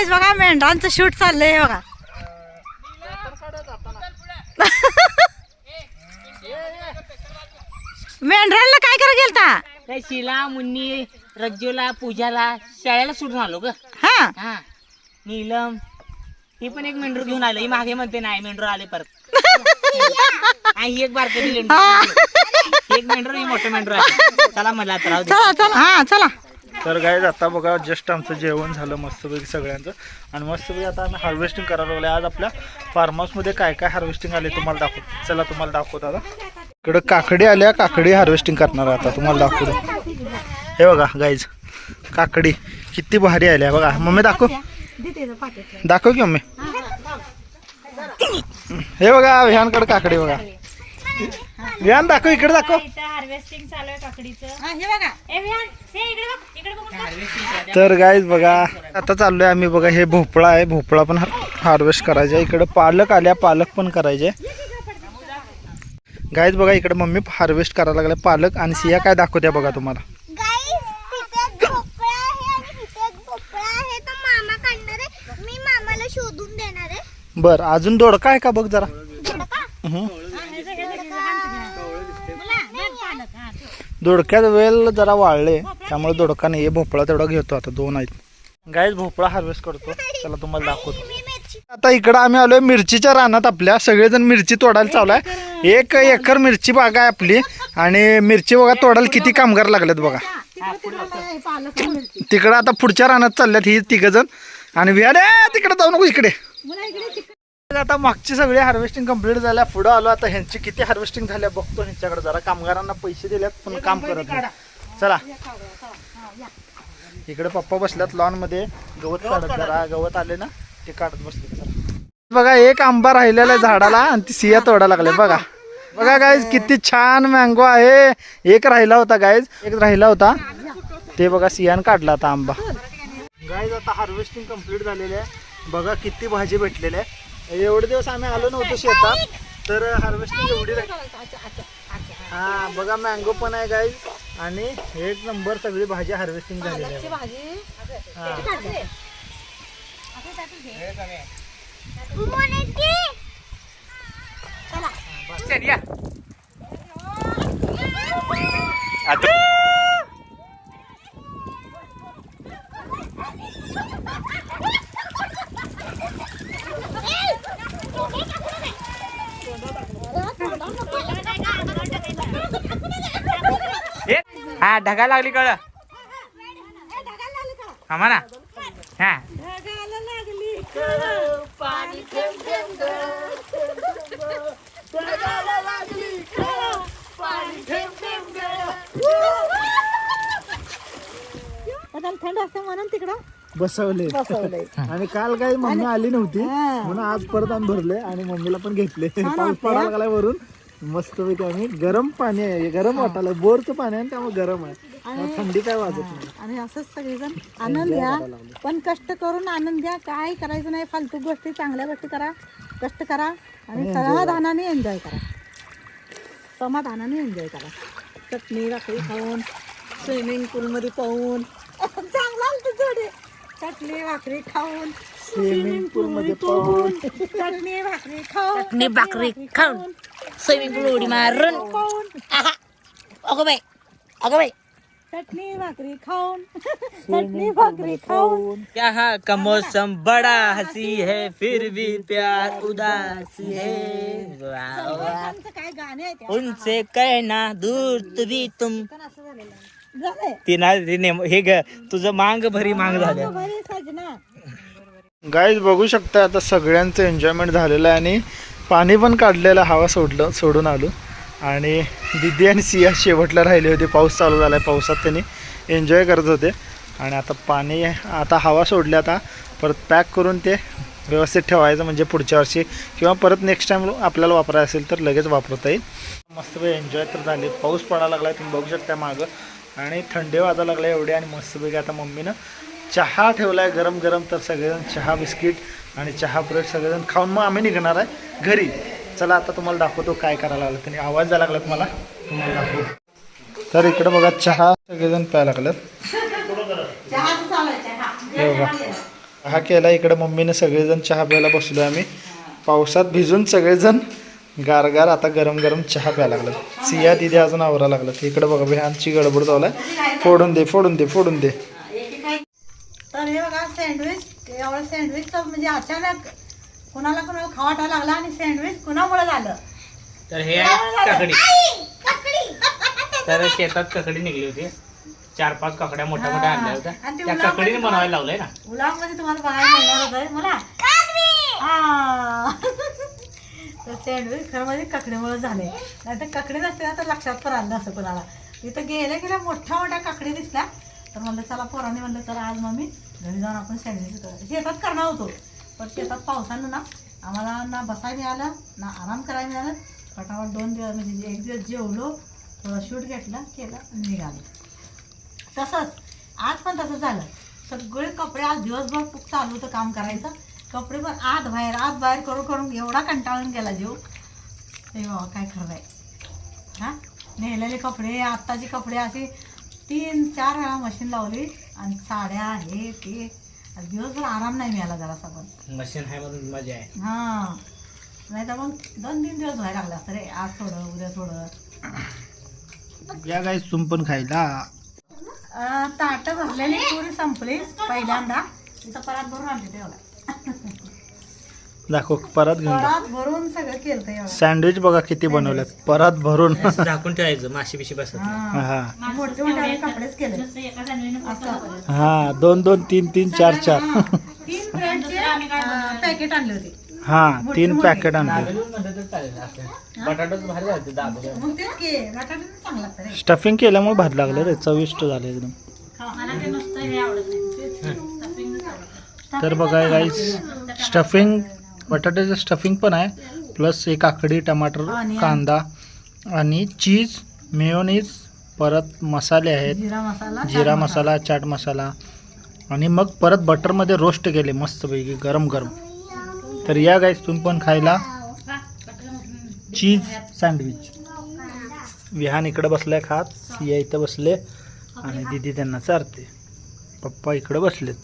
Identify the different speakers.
Speaker 1: Guys बघा मेंढरांचं shoot चाललंय बघा. मेंढरांना काय करा गेलता?
Speaker 2: शिला मुन्नी रज्जूला पूजाला शाळेला सोडून आलो ग.
Speaker 1: हा.
Speaker 2: हा. नीलम ही पण एक मेंढरू घेऊन आलो. ही मागे म्हणते नाही मेंढरू आले परत. हा, ही एक बारकडी एक मेंढरू ही मोठं मेंढरू आहे. चला मला आता राहू दे.
Speaker 1: चला चला. हा चला.
Speaker 3: तर गाईज आता बघा जस्ट आमचं जेवण झालं मस्तपैकी सगळ्यांचं. आणि मस्तपैकी आता आम्ही हार्वेस्टिंग करायला लागलो आज आपल्या फार्म हाऊसमध्ये काय काय हार्वेस्टिंग आले तुम्हाला दाखव चला तुम्हाला दाखवतो आता. इकडं काकडी आल्या काकडी हार्वेस्टिंग करणार आता. तुम्हाला दाखवतो. हे बघा गाईज काकडी किती भारी आल्या. बघा मम्मी दाखव. दाखव की मम्मी. हे बघा विहानकडे काकडी बघा. विहान दाखव इकडे दाखव.
Speaker 2: हार्वेस्टिंग चालू आहे काकडीचं.
Speaker 1: हा, हे बघा.
Speaker 3: तर गाईज बघा आता चाललोय आम्ही बघा हे भोपळा आहे. भोपळा पण हार्वेस्ट करायचा आहे. इकडे पालक आल्या पालक पण करायचे. गाईज बघा इकडे मम्मी हार्वेस्ट करायला लागले पालक आणि सिया काय दाखवत्या बघा तुम्हाला.
Speaker 4: गाईस तिथे एक भोपळा आहे आणि तिथे एक भोपळा आहे. तर मामा काढणार आहे. मी मामाला शोधून देणार आहे.
Speaker 3: बर अजून दोडका आहे का बघ जरा? दोडक्यात वेल जरा वाळले त्यामुळे दोडका नाही भोपळा तेवढा घेतो. आता दोन आहेत. गाईज भोपळा हार्वेस्ट करतो. चला तुम्हाला दाखवतो. आता इकडं आम्ही आलोय मिरचीच्या रानात आपल्या. सगळेजण मिरची तोडायला चालू आहे एक एकर मिरची बाग आहे आपली. आणि मिरची बघा तोडायला किती कामगार लागलेत बघा. तिकडं आता पुढच्या रानात चालल्यात ही तिघ जण आणि विहार तिकडे जाऊ नको इकडे. आता मागची सगळी हार्वेस्टिंग कंप्लीट झाल्या. पुढं आलो आता ह्यांची किती हार्वेस्टिंग झाल्या बघतो ह्यांच्याकडे. जरा कामगारांना पैसे दिलेत पण काम करत नाही चला. इकडे पप्पा बसल्यात लॉनमध्ये. गवत काढत जरा गवत आले ना ते काढत बसले चला बघा एक आंबा राहिलेला आहे झाडाला आणि ती सिया तोडा लागले. बघा. बघा गाईज किती छान मँगो आहे. एक राहिला होता गाईज एक राहिला होता. ते बघा सियान काढला आता आंबा. गाईज आता हार्वेस्टिंग कंप्लीट झालेले आहे. बघा किती भाजी भेटलेली आहे एवढे दिवस आम्ही आलो नव्हतो शेतात तर हार्वेस्टिंग एवढी झाली. हा बघा मँगो पण आहे गाईज आणि एक नंबर सगळी भाजी हार्वेस्टिंग झालेली आहे. हा.
Speaker 2: हा ढगा लागली कळ. आम्हा ना. हा.
Speaker 1: थंड असते म्हणून तिकडं
Speaker 3: बसवले. आणि काल काही मम्मी आली नव्हती म्हणून आज परत आम्ही भरले आणि मम्मीला पण घेतले. पाऊस पडायला लागलाय वरून. मस्त पैकी आम्ही गरम पाणी आहे गरम वाटायला बोरचं पाणी आहे आणि त्यामुळे गरम आहे. थंडी काय वाजत नाही.
Speaker 1: आणि असंच सगळेजण आनंद घ्या. पण कष्ट करून आनंद घ्या. काय करायचं नाही फालतू गोष्टी चांगल्या गोष्टी करा. कष्ट करा आणि समाधानाने एन्जॉय करा. समाधानाने एन्जॉय करा. चटणी भाकरी खाऊन स्विमिंग पूलमध्ये पाहून. चांगला जोडे चटणी भाकरी खाऊन
Speaker 3: स्विमिंग पूल मध्ये पाहून.
Speaker 1: चटणी भाकरी खाऊन
Speaker 2: चटणी भाकरी खाऊन. स्विमिंग पूल उडी मारून अगो बाई अगो बाई
Speaker 1: चटनी भाकरी खाऊन चटनी भाकरी खाऊन
Speaker 2: यहाँ का मौसम बड़ा हसी है फिर भी प्यार उदासी है
Speaker 1: काय गाणे आहे ते
Speaker 2: उनसे कहना दूर तुम्ही तुम
Speaker 1: पण असं झालेलं आहे. झालंय
Speaker 2: ती ना हे ग तुझं मांग भरी मांग झालं
Speaker 1: बरी सजना
Speaker 3: गाईज बघू शकता आता सगळ्यांचं एन्जॉयमेंट झालेलं आहे आणि पाणी पण काढलेलं हवा सोडलं सोडून आलो. आणि दिदी आणि सिया शेवटला राहिले होते. पाऊस चालू झाला आहे पावसात त्यांनी एन्जॉय करत होते. आणि आता पाणी आता हवा सोडली आता. परत पॅक करून ते व्यवस्थित ठेवायचं म्हणजे पुढच्या वर्षी किंवा परत नेक्स्ट टाईम आपल्याला वापरायचं असेल तर लगेच वापरता येईल. मस्तपैकी एन्जॉय तर झाले. पाऊस पडायला लागला तुम्ही बघू शकता मागं. आणि थंडी वाजा लागला एवढी आणि मस्तपैकी आता मम्मीनं चहा ठेवला आहे गरम गरम तर सगळेजण चहा बिस्किट आणि चहा ब्रेड सगळेजण खाऊन मग आम्ही निघणार आहे घरी. चला आता तुम्हाला दाखवतो काय करायला लागलं. त्यांनी आवाज द्यायला लागला तुम्हाला तुम्हाला दाखवतो तर इकडं बघा चहा सगळेजण प्यायला लागलं हे बघा हा केला इकडं मम्मीने सगळेजण चहा प्यायला बसलो आम्ही. पावसात भिजून सगळेजण गारगार आता गरम गरम चहा प्यायला लागलं सिया दिदी अजून आवरा लागलं इकडे बघा भ्यानची गडबड चालू आहे. फोडून दे फोडून दे फोडून दे.
Speaker 1: तर हे बघा सँडविच. एवढं सँडविचचं म्हणजे अचानक कुणाला कुणाला खावाटा लागला आणि सँडविच कुणामुळे झालं?
Speaker 2: तर हे आहे ककडी. तर शेतात ककडी निघली होती. चार पाच ककड्या मोठ्या मोठ्या आणल्या होत्या.
Speaker 1: आणि ते
Speaker 2: त्या
Speaker 1: उन्हामध्ये
Speaker 2: ककडीने बनवायला लावलंय ना?
Speaker 1: उलामध्ये तुम्हाला बघायला मिळणार आहे मला आ. तर सँडविच खरं म्हणजे ककडेमुळे झाले. नाही तर ककडे नसते ना तर लक्षात पण आलं नसतं कोणाला. तिथं गेल्या गेल्या मोठ्या मोठ्या काकडी दिसल्या. तर म्हणलं चला पोराने म्हणलं तर आज मम्मी घरी जाऊन आपण सँडविच करू शेतात करणार होतो. पण शेतात पावसानं ना आम्हाला ना बसायला मिळालं ना आराम करायला मिळालं. फटाफट दोन दिवस म्हणजे एक दिवस जेवलो थोडं शूट घेतलं केलं आणि निघालो. तसंच आज पण तसं झालं. सगळे कपडे आज दिवसभर चालू होतं काम करायचं. कपडे पण आत बाहेर आत बाहेर करून करून एवढा कंटाळून गेला जीव. ते बाबा काय खरं आहे. हां? नेलेले कपडे आत्ताचे कपडे असे तीन चार वेळा मशीन लावली आणि साड्या हे ते. आज दिवसभर आराम नाही मिळाला जरासा पण.
Speaker 2: मशीन आहे म्हणून मजा आहे.
Speaker 1: हां. नाही तर मग दोन तीन दिवस व्हायला लागला असतं रे. आज थोडं उद्या थोडं.
Speaker 3: या गाईस तुम पण खायला.
Speaker 1: अं, ताटं भरलेली पुरी संपली पहिल्यांदा. तिथं परात भरून आणली तेवढा.
Speaker 3: दाखव परत घेऊन जा
Speaker 1: परात भरून सगळं केलं एवढं.
Speaker 3: सँडविच बघा किती बनवल्यात परत भरून.
Speaker 2: असं झाकून ठेवायचं माशी बिशी बसत नाही.
Speaker 1: हा.
Speaker 3: हा.
Speaker 1: मोठे मोठे कपडेच केले असं.
Speaker 3: हा दोन दोन तीन तीन चार चार.
Speaker 1: तीन ब्रेडचे पॅकेट आणले होते.
Speaker 3: हा तीन पॅकेट आणले.
Speaker 2: दाबेलीवर म्हणलं तर चालेल असं बटाटाच भारी घालते दाबेली.
Speaker 1: मग तेच की बटाटे चांगला लागतं रे.
Speaker 3: स्टफिंग केल्यामुळे भात लागलं रे चविष्ट झालं एकदम.
Speaker 1: मला ते नुसतं हे आवडत नाही.
Speaker 3: तर बघा गाईस स्टफिंग बटाट्याचं स्टफिंग पण आहे. प्लस एक काकडी टमाटर. कांदा आणि चीज मेयोनीज परत मसाले आहेत.
Speaker 1: जिरा मसाला चाट
Speaker 3: मसाला. चाट मसाला. आणि मग परत बटरमध्ये रोस्ट केले मस्तपैकी गरम गरम. तर या गाईस तुम्ही पण खायला. चीज सँडविच विहान इकडे बसलाय खात सिया इथं बसले आणि दीदी त्यांना चारते. पप्पा इकडे बसलेत.